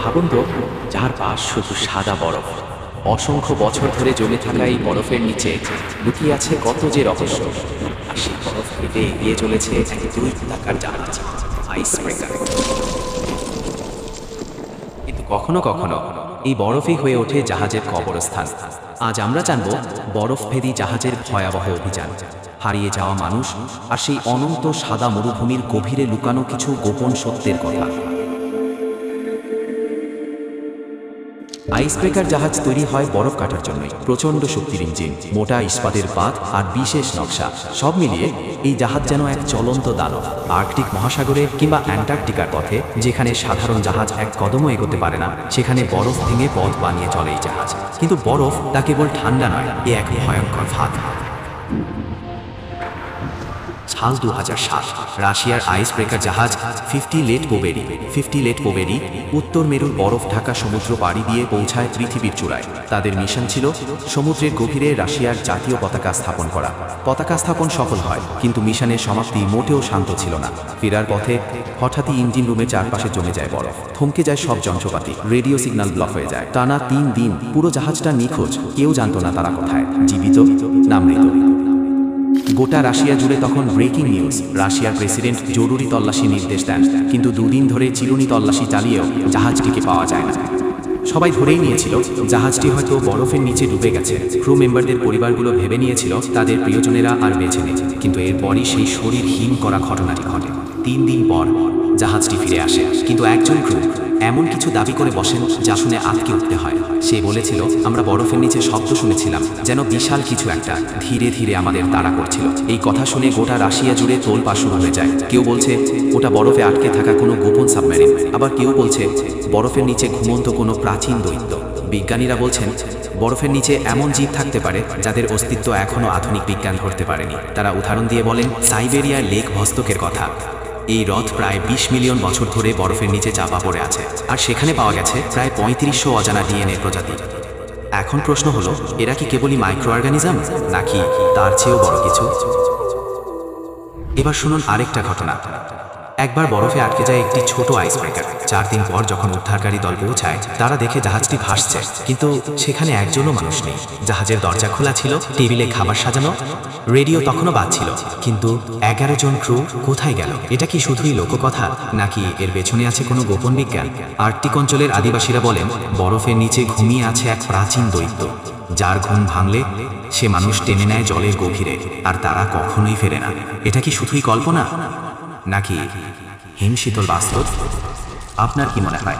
ভাবুন তো, যার পাশ শুধু সাদা বরফ। অসংখ্য বছর ধরে জমে থাকা এই বরফের নিচে লুকিয়ে আছে কত যে রহস্য। আর সেই বরফ কেটে এগিয়ে চলেছে এক দুই টাকার জাহাজ আইস ব্রেকার কিন্তু কখনো কখনো এই বরফই হয়ে ওঠে জাহাজের কবরস্থান। আজ আমরা জানব বরফভেদী জাহাজের ভয়াবহ অভিযান। হারিয়ে যাওয়া মানুষ আর সেই অনন্ত সাদা মরুভূমির গভীরে লুকানো কিছু গোপন সত্যের কথা। আইস ব্রেকার জাহাজ তৈরি হয় বরফ কাটার জন্যই। প্রচণ্ড শক্তির ইঞ্জিন, মোটা ইস্পাতের পাত আর বিশেষ নকশা। সব মিলিয়ে এই জাহাজ যেন এক চলন্ত দানব, আর্কটিক মহাসাগরে কিংবা অ্যান্টার্কটিকার পথে, যেখানে সাধারণ জাহাজ এক কদমও এগোতে পারে না, সেখানে বরফ ভেঙে পথ বানিয়ে চলে এই জাহাজ। কিন্তু বরফ তা কেবল ঠান্ডা নয়, এ এক ভয়ঙ্কর ফাঁদ সাল দু হাজার সাত, রাশিয়ার আইস ব্রেকার জাহাজ fifty Let Pobedy fifty Let Pobedy উত্তর মেরুর বরফ ঢাকা সমুদ্র পাড়ি দিয়ে পৌঁছায় পৃথিবীর চূড়ায়। তাদের মিশন ছিল সমুদ্রের গভীরে রাশিয়ার জাতীয় পতাকা স্থাপন করা। পতাকা স্থাপন সফল হয়, কিন্তু মিশনের সমাপ্তি মোটেও শান্ত ছিল না। ফেরার পথে হঠাৎই ইঞ্জিন রুমে চারপাশে জমে যায় বরফ। থমকে যায় সব যন্ত্রপাতি, রেডিও সিগন্যাল ব্লক হয়ে যায়। টানা তিন দিন পুরো জাহাজটা নিখোঁজ, কেউ জানতো না তারা কোথায়। জীবিত না মৃত। গোটা রাশিয়া জুড়ে তখন ব্রেকিং নিউজ রাশিয়ার প্রেসিডেন্ট জরুরি তল্লাশি নির্দেশ দেন, কিন্তু দুদিন ধরে চিরুনি তল্লাশি চালিয়েও জাহাজটিকে পাওয়া যায় না। সবাই ধরেই নিয়েছিল, জাহাজটি হয়তো বরফের নিচে ডুবে গেছে। ক্রু মেম্বারদের পরিবারগুলো ভেবে নিয়েছিল, তাদের প্রিয়জনেরা আর বেঁচে নেই। কিন্তু এরপরই সেই শরীরহীন করা ঘটনাটি ঘটে। তিন দিন পর জাহাজটি ফিরে আসে। কিন্তু একজন ক্রু এমন কিছু দাবি করে বসেন যা শুনে আটকে উঠতে হয়। সে বলেছিল, আমরা বরফের নিচে শব্দ শুনেছিলাম, যেন বিশাল কিছু একটা ধীরে ধীরে আমাদের তাড়া করছিল। এই কথা শুনে গোটা রাশিয়া জুড়ে তোলপা শুরু হয়ে যায়। কেউ বলছে, ওটা বরফে আটকে থাকা কোনো গোপন সাবমেরিন। আবার কেউ বলছে, বরফের নিচে ঘুমন্ত কোনো প্রাচীন দৈত্য। বিজ্ঞানীরা বলছেন, বরফের নিচে এমন জীব থাকতে পারে যাদের অস্তিত্ব এখনও আধুনিক বিজ্ঞান ধরতে পারেনি। তারা উদাহরণ দিয়ে বলেন, সাইবেরিয়ার লেক ভস্তকের কথা। এই হ্রদ প্রায় বিশ মিলিয়ন বছর ধরে বরফের নিচে চাপা পড়ে আছে। আর সেখানে পাওয়া গেছে প্রায় পঁয়ত্রিশশো অজানা ডিএনএ প্রজাতি। এখন প্রশ্ন হলো, এরা কি কেবলই মাইক্রো অর্গানিজম নাকি তার চেয়েও বড় কিছু? এবার শুনুন আরেকটা ঘটনা। একবার বরফে আটকে যায় একটি ছোট আইস ব্রেকার চার দিন পর যখন উদ্ধারকারী দল পৌঁছায়, তারা দেখে জাহাজটি ভাসছে। কিন্তু সেখানে একজনও মানুষ নেই। জাহাজের দরজা খোলা ছিল, টেবিলে খাবার সাজানো, রেডিও তখনও বাজছিল কিন্তু এগারো জন ক্রু কোথায় গেল? এটা কি শুধুই লোককথা, নাকি এর পেছনে আছে কোনো গোপন বিজ্ঞান? আর্কটিক অঞ্চলের আদিবাসীরা বলেন, বরফের নিচে ঘুমিয়ে আছে এক প্রাচীন দৈত্য। যার ঘুম ভাঙলে সে মানুষ টেনে নেয় জলের গভীরে, আর তারা কখনোই ফেরে না। এটা কি শুধুই কল্পনা? নাকি হিমশীতল বাস্তব আপনার কি মনে হয়?